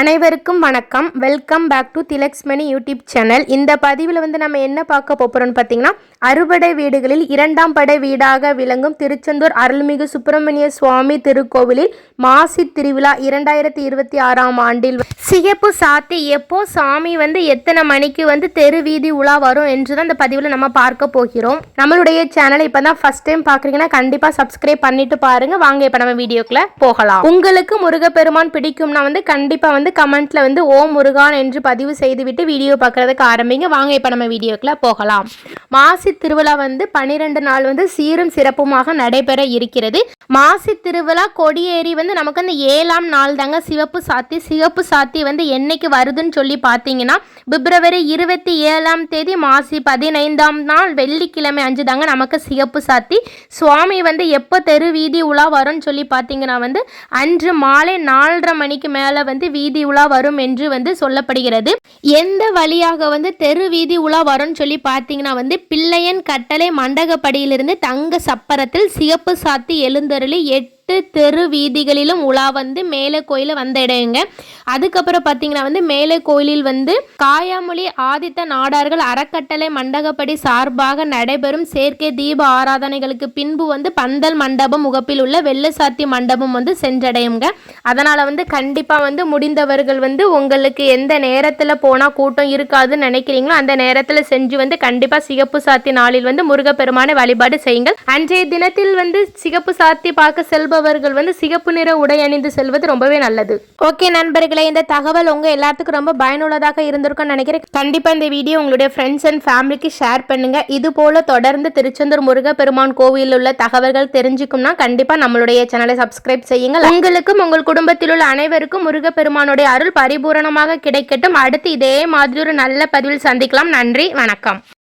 அனைவருக்கும் வணக்கம். Welcome back to Thilaksmani YouTube channel இந்த பதிவில் வந்து நம்ம என்ன பார்க்க போகிறோம்னு பார்த்தீங்கன்னா அறுபடை வீடுகளில் இரண்டாம் படை வீடாக விளங்கும் திருச்செந்தூர் அருள்மிகு சுப்பிரமணிய சுவாமி திருக்கோவிலில் மாசி திருவிழா இரண்டாயிரத்தி இருபத்தி ஆறாம் ஆண்டில் சிகப்பு சாத்தி எப்போ சாமி வந்து எத்தனை மணிக்கு வந்து தெரு வீதி உலா வரும் என்று தான் இந்த பதிவில் நம்ம பார்க்க போகிறோம். நம்மளுடைய சேனலை இப்போ தான் ஃபஸ்ட் டைம் பார்க்குறீங்கன்னா கண்டிப்பாக சப்ஸ்கிரைப் பண்ணிட்டு பாருங்கள் வாங்க இப்போ நம்ம வீடியோக்குள்ளே போகலாம். உங்களுக்கு முருகப்பெருமான் பிடிக்கும்னா வந்து கண்டிப்பாக வந்து கமெண்ட்ல வந்து ஓம் முருகான் என்று பதிவு செய்துவிட்டு வீடியோ பார்க்கறதுக்கு ஆரம்பிங்க. வாங்க இப்போ நம்ம வீடியோக்குள்ள போகலாம். மாசி திருவிழா வந்து பன்னிரெண்டு நாள் வந்து சீரும் சிறப்புமாக நடைபெற இருக்கிறது. மாசி திருவிழா கொடியேறி வந்து நமக்கு வந்து ஏழாம் நாள் தாங்க சிவப்பு சாத்தி. சிவப்பு சாத்தி வந்து என்னைக்கு வருதுன்னு சொல்லி பார்த்தீங்கன்னா பிப்ரவரி இருபத்தி ஏழாம் தேதி மாசி பதினைந்தாம் நாள் வெள்ளிக்கிழமை அஞ்சு தாங்க நமக்கு சிகப்பு சாத்தி. சுவாமி வந்து எப்போ தெரு வீதி உலா வரும்னு சொல்லி பார்த்தீங்கன்னா வந்து அன்று மாலை நாலரை மணிக்கு மேலே வந்து வீதி உலா வரும் என்று வந்து சொல்லப்படுகிறது. எந்த வழியாக வந்து தெரு வீதி உலா வரும்னு சொல்லி பார்த்தீங்கன்னா வந்து பிள்ளையன் கட்டளை மண்டகப்படியிலிருந்து தங்க சப்பரத்தில் சிகப்பு சாத்தி எழுந்தருளி எட்டு தெரு வீதிகளிலும் உலா வந்து மேலே கோயிலை வந்தடையுங்க அதுக்கப்புறம் பார்த்தீங்கன்னா வந்து மேலே கோயிலில் வந்து காயாமொழி ஆதித்த நாடார்கள் அறக்கட்டளை மண்டகப்படி சார்பாக நடைபெறும் சேர்க்கை தீப ஆராதனைகளுக்கு பின்பு வந்து பந்தல் மண்டபம் முகப்பில் உள்ள வெள்ளசாத்தி மண்டபம் வந்து சென்றடையுங்க. அதனால் வந்து கண்டிப்பாக வந்து முடிந்தவர்கள் வந்து உங்களுக்கு எந்த நேரத்தில் போனால் கூட்டம் இருக்காதுன்னு நினைக்கிறீங்களோ அந்த நேரத்தில் செஞ்சு வந்து கண்டிப்பாக சிகப்பு சாத்தி நாளில் வந்து முருகப்பெருமானை வழிபாடு செய்யுங்கள். அன்றைய தினத்தில் வந்து சிகப்பு சாத்தி பார்க்க செல்பவர்கள் வந்து சிகப்பு நிற உடை அணிந்து செல்வது ரொம்பவே நல்லது. ஓகே நண்பர்களே இந்த தகவல் உங்கள் எல்லாத்துக்கும் ரொம்ப பயனுள்ளதாக இருந்திருக்கும்னு நினைக்கிறேன். கண்டிப்பாக இந்த வீடியோ உங்களுடைய ஃப்ரெண்ட்ஸ் அண்ட் ஃபேமிலிக்கு ஷேர் பண்ணுங்க. இது போல தொடர்ந்து திருச்செந்தூர் முருகப்பெருமான் கோவிலில் உள்ள தகவல்கள் தெரிஞ்சுக்கும்னா கண்டிப்பாக நம்மளுடைய சேனலை சப்ஸ்கிரைப் செய்யுங்கள். உங்களுக்கும் உங்கள் குடும்பத்தில் உள்ள அனைவருக்கும் முருகப்பெருமானுடைய அருள் பரிபூரணமாக கிடைக்கட்டும். அடுத்து இதே மாதிரி ஒரு நல்ல பதிவில் சந்திக்கலாம். நன்றி வணக்கம்.